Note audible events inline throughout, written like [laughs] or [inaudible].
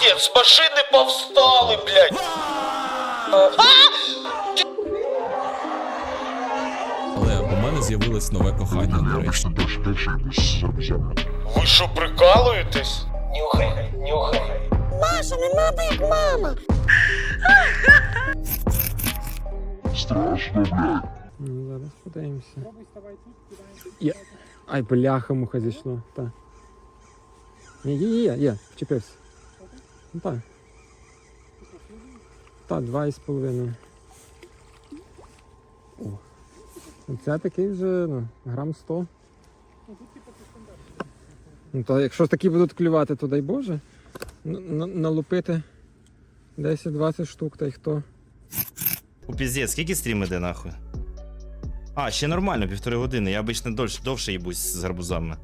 Дід, з машини повстали, блядь! Але у мене з'явилось нове кохання, до речі. Ви що, прикалуєтесь? Нюхай, нюхай. Маша, не надо як мама. Ну, зараз подивимося. Є. Ай, бляха, муха зійшло. Та. Ні, є, є, є, є, вчепився. Ну так. Та, два із половиною. О. Ну, Це такий вже, ну, грам 100. Ну, то якщо такі будуть клювати, то дай Боже. Н- н- Налупити 10-20 штук, та й хто. У піздець, скільки стрім іде нахуй? А, ще нормально, півтори години. Я обично довше, довше їбусь з гарбузами.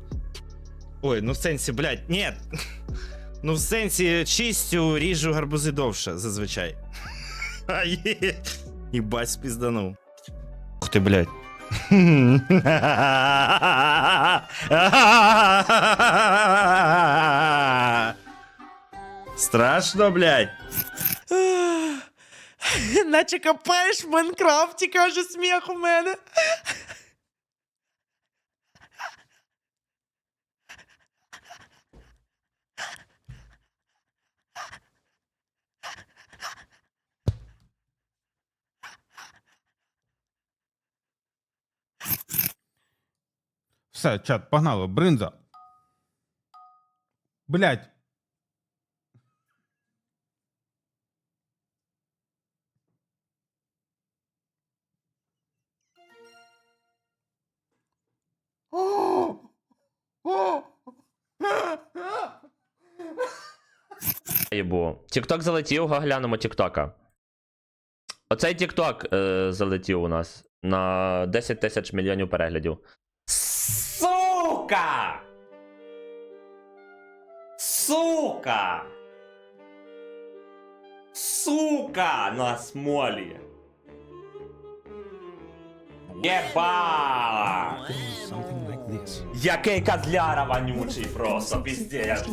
Ой, ну в сенсі, блядь, ні. Ну в сенсі чистю ріжу гарбузи довше, зазвичай. [laughs] А є. Спізданув. Ух ти, блядь. [laughs] Страшно, блядь. [laughs] Наче копаєш в Майнкрафті, каже сміх у мене. Все, чат, погнало, бринза. Блять. Єбу. Тікток залетів, га глянемо Тіктока. Оцей Тікток е, залетів у нас на 10 тисяч мільйонів переглядів. Сука! Сука! Сука! На смолі! Єба! Який козляра вонючий просто, піздець.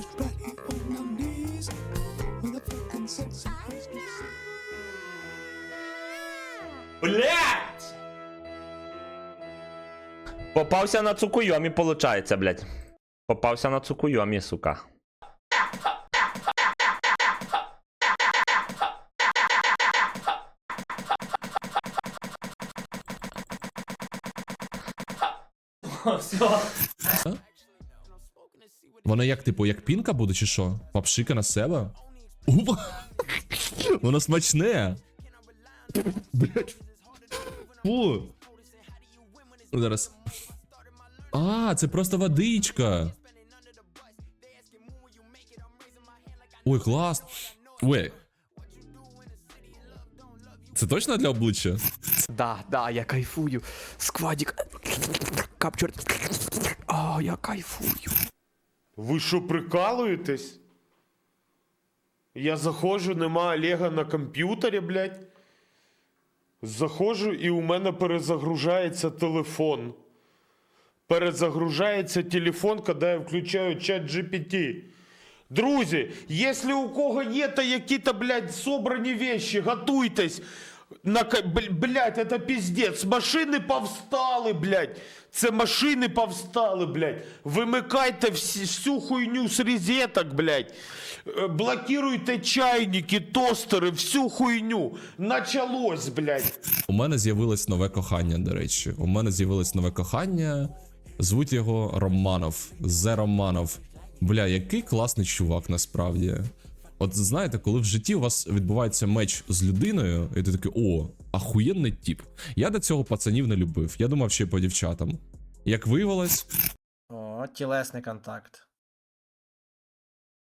Попався на цукуйомі, получається, блять. Попався на цукуйомі, сука. Все. Вона як, типу, як пінка буде, чи що? Папшика на себе? Ува! Воно смачне. Блять. Фу. Зараз. А, це просто водичка. Ой, клас. Ой. Це точно для обличчя? Да, да, я кайфую. Сквадік. Капчур. О, я кайфую. Ви що, прикалуєтесь? Я заходжу, нема Олега на комп'ютері, блядь. Заходжу і у мене перезагружається телефон. Перезагружається телефон, коли я включаю чат GPT. Друзі, якщо у кого є та які-то, блядь, собрані вещи, готуйтесь. На, блядь, это пиздец. Машини повстали, блядь. Це машини повстали, блядь. Вимикайте всю хуйню з розеток, блядь. Е, Блокируйте чайники, тостери, всю хуйню. Началось, блядь. У мене з'явилось нове кохання, до речі. У мене з'явилось нове кохання. Звуть його Романов. Зе Романов. Бля, який класний чувак насправді. От знаєте, коли в житті у вас відбувається меч з людиною, і ти такий, о, ахуєнний тіп. Я до цього пацанів не любив. Я думав ще й по дівчатам. Як виявилось, О, тілесний контакт.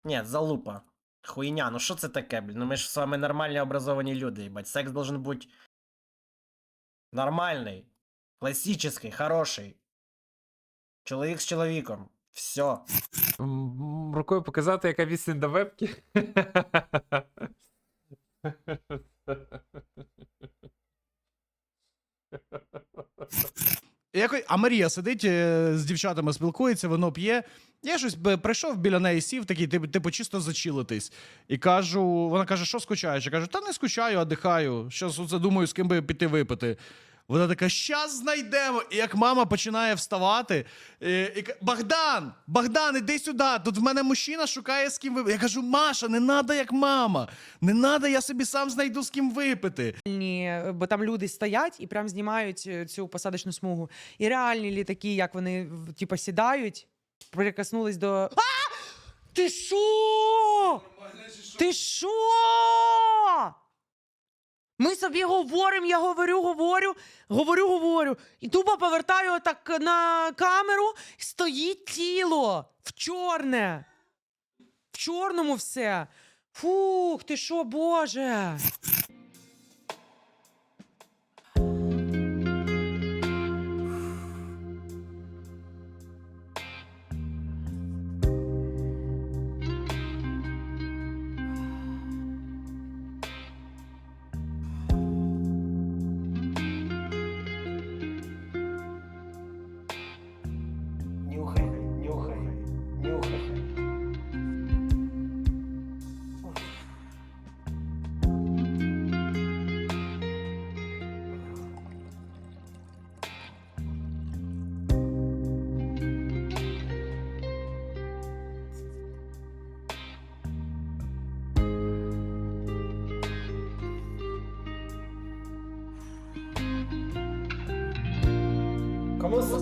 Ні, залупа. Хуйня, ну що це таке, блін? Ну ми ж вами нормальні образовані люди, їбать. Секс должен бути нормальний, класичний, хороший. Чоловік з чоловіком. Все. Рукою показати, яка відстань до вебки. якось, а Марія сидить е, з дівчатами, спілкується, вино п'є. Я щось прийшов біля неї, сів такий, типу, типу чисто зачилитись. І кажу, вона каже, що скучаєш? Я кажу, та не скучаю, а дихаю. Щас оце думаю, з ким би піти випити. Вона така, щас знайдемо. І як мама починає вставати, е, і, Богдан! Богдан, іди сюди. Тут в мене мужчина шукає з ким випити. Я кажу, Маша, не надо як мама. Не надо, я собі сам знайду з ким випити. Реальні, бо там люди стоять і прям знімають е, цю посадочну смугу. І реальні літаки, як вони типу, сідають, прикоснулись до. А! Ти що? Ти що? Ми собі говоримо, я говорю, говорю, говорю, говорю. І тупо повертаю так на камеру, стоїть тіло в чорне. В чорному все. Фух, ти що, Боже?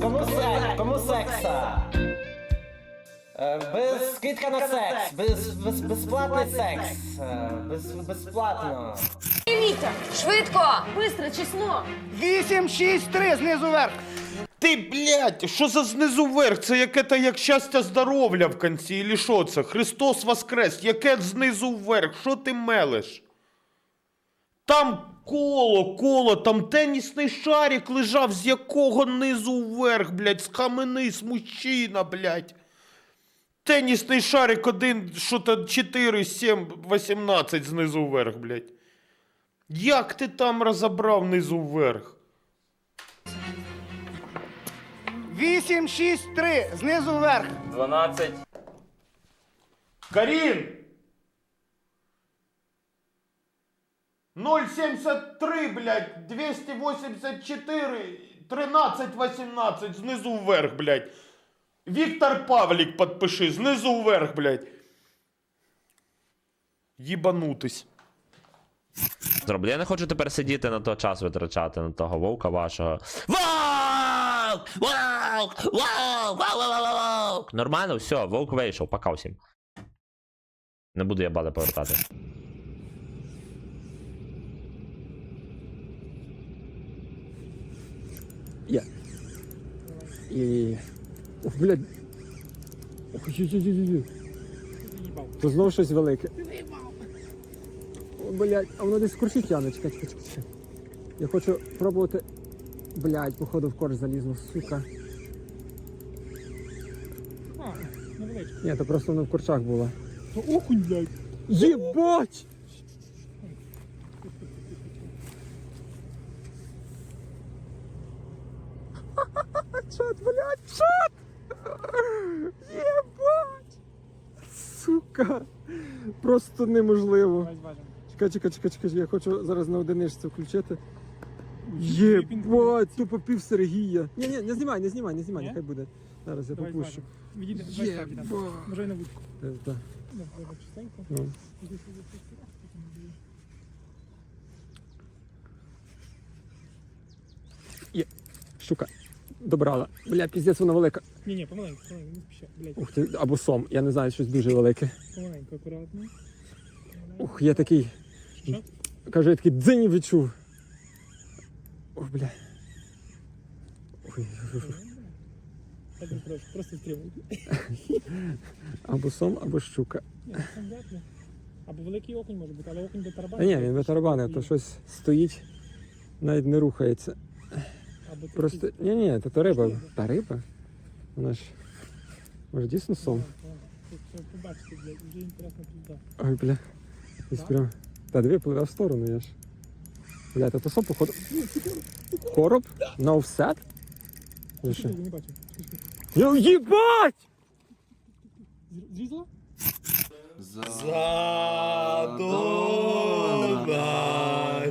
Кому, секс? Кому секса? Е, Без скидка на секс, без, без, безплатний секс, Е, без, безплатно. Вітя, швидко, бистро, чесно. 8, 6, 3, знизу вверх. Ти, блядь, що за знизу вверх? Це яке то як щастя здоров'я в кінці, і що це? Христос Воскрес, яке знизу вверх? Що ти мелиш? Там коло, коло, там тенісний шарик лежав, з якого низу вверх, блядь, з камениць, мужчина, блядь. Тенісний шарик один, що то 4, 7, 18 знизу вверх, блядь. Як ти там розібрав низу вверх? 8, 6, 3, знизу вверх. 12. Карін! 073, блядь, 284, 13, 18, знизу вверх, блядь. Віктор Павлік подпиши, знизу вверх, блядь. Їбанутись. Зроблю. Я не хочу тепер сидіти на то час витрачати на того вовка вашого. Вовк! Вовк! Вовк! Вовк! Нормально, все, вовк вийшов, пока всім. Не буду я бали повертати. Є. І. Ох, блядь. Ох, ой-ой-ой-ой. То знову щось велике. О, блядь, а воно десь крушить Яночка. Чекай, чекай, чекай. Я хочу пробувати. Блядь, походу в корж залізну, сука. Ні, то просто воно в корчах було. Охуй, блядь. Єбать! Чат, блядь, чат! Єбать! Сука! Просто неможливо. Чекай, чекай, чекай, чекай, я хочу зараз на одиничці включити. Єбать, тупо пів Сергія. Ні, ні, не знімай, не знімай, не знімай, нехай буде. Зараз я попущу. Єбать. Може на вудку. Е, так. Ну. Є. Штука. Добрала. Бля, піздець вона велика. Ні, ні, помаленьку, помаленьку, не спішай, блядь, Ух ти, або сом, я не знаю, щось дуже велике. помаленьку, акуратно. Ух, я такий. Що? Кажу, я такий дзинь відчув. Ох, бля. Ой, Так прошу, просто стримуй. або сом, або щука. Ні, ну. Або великий окунь може бути, але окунь до тарабану. Та ні, він ветерабани, то щось стоїть, навіть не рухається. Або це Просто. Ні, ні, то, то риба. Та риба. Вона ж. Може дійсно сом? Це побачити, блядь, вже інтересно пізда. Ой, бля. Десь прям. Та диви, пливе в сторону, я ж. Бля, та то що, походу. Короб? На офсет? Що? Я не їбать! Зр- Зрізала?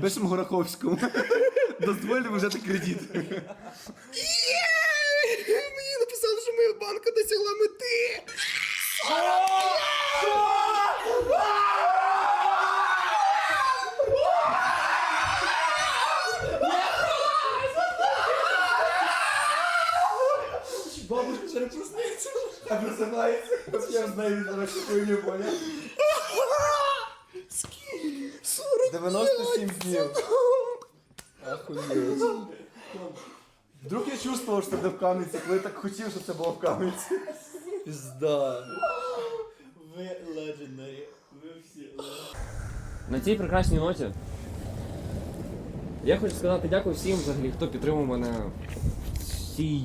Пишемо Гороховському. Дозволимо взяти кредит. Мені написали, що моя банка досягла мети. Бабушка ще не проснеться. А просинається. Я знаю, зараз хуйню поняв. 97 днів. Охуєть. Вдруг я чувствував, що це в кам'янці, коли я так хотів, що це було в кам'янці. Пізда. Ви legendary. Ви всі На цій прекрасній ноті я хочу сказати дякую всім взагалі, хто підтримав мене в цій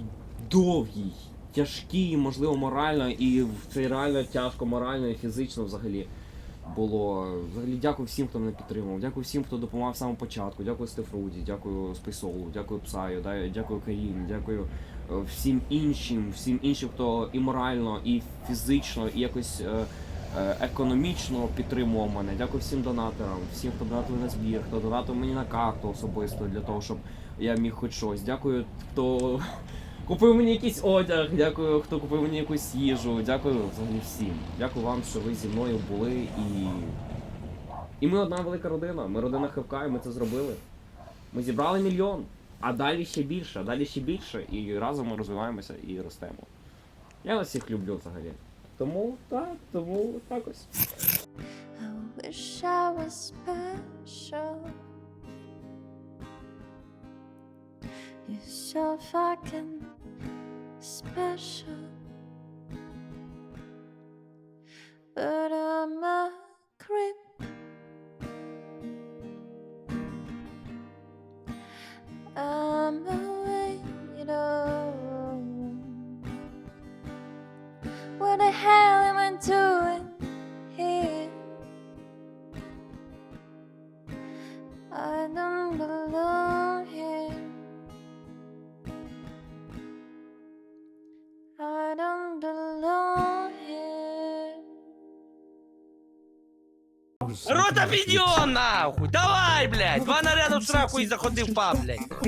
довгій, тяжкій, можливо, морально і в цей реально тяжко морально і фізично взагалі було. Взагалі дякую всім, хто мене підтримав. Дякую всім, хто допомагав самого початку. Дякую Стефруді, дякую Спейсолу, дякую Псаю, дякую Карін, дякую е, всім іншим, всім іншим, хто і морально, і фізично, і якось. е, е, економічно підтримував мене. Дякую всім донаторам, всім, хто донатив на збір, хто донатив мені на карту особисто для того, щоб я міг хоч щось. Дякую, хто купив мені якийсь одяг, дякую, хто купив мені якусь їжу. Дякую взагалі всім. Дякую вам, що ви зі мною були і. І ми одна велика родина. Ми родина ХВК, і ми це зробили. Ми зібрали мільйон, а далі ще більше, а далі ще більше, і разом ми розвиваємося і ростемо. Я вас всіх люблю взагалі. Тому так, тому так ось. special. Підйом, нахуй! Давай, блядь! Два наряда в сраку и заходи в паб, блядь!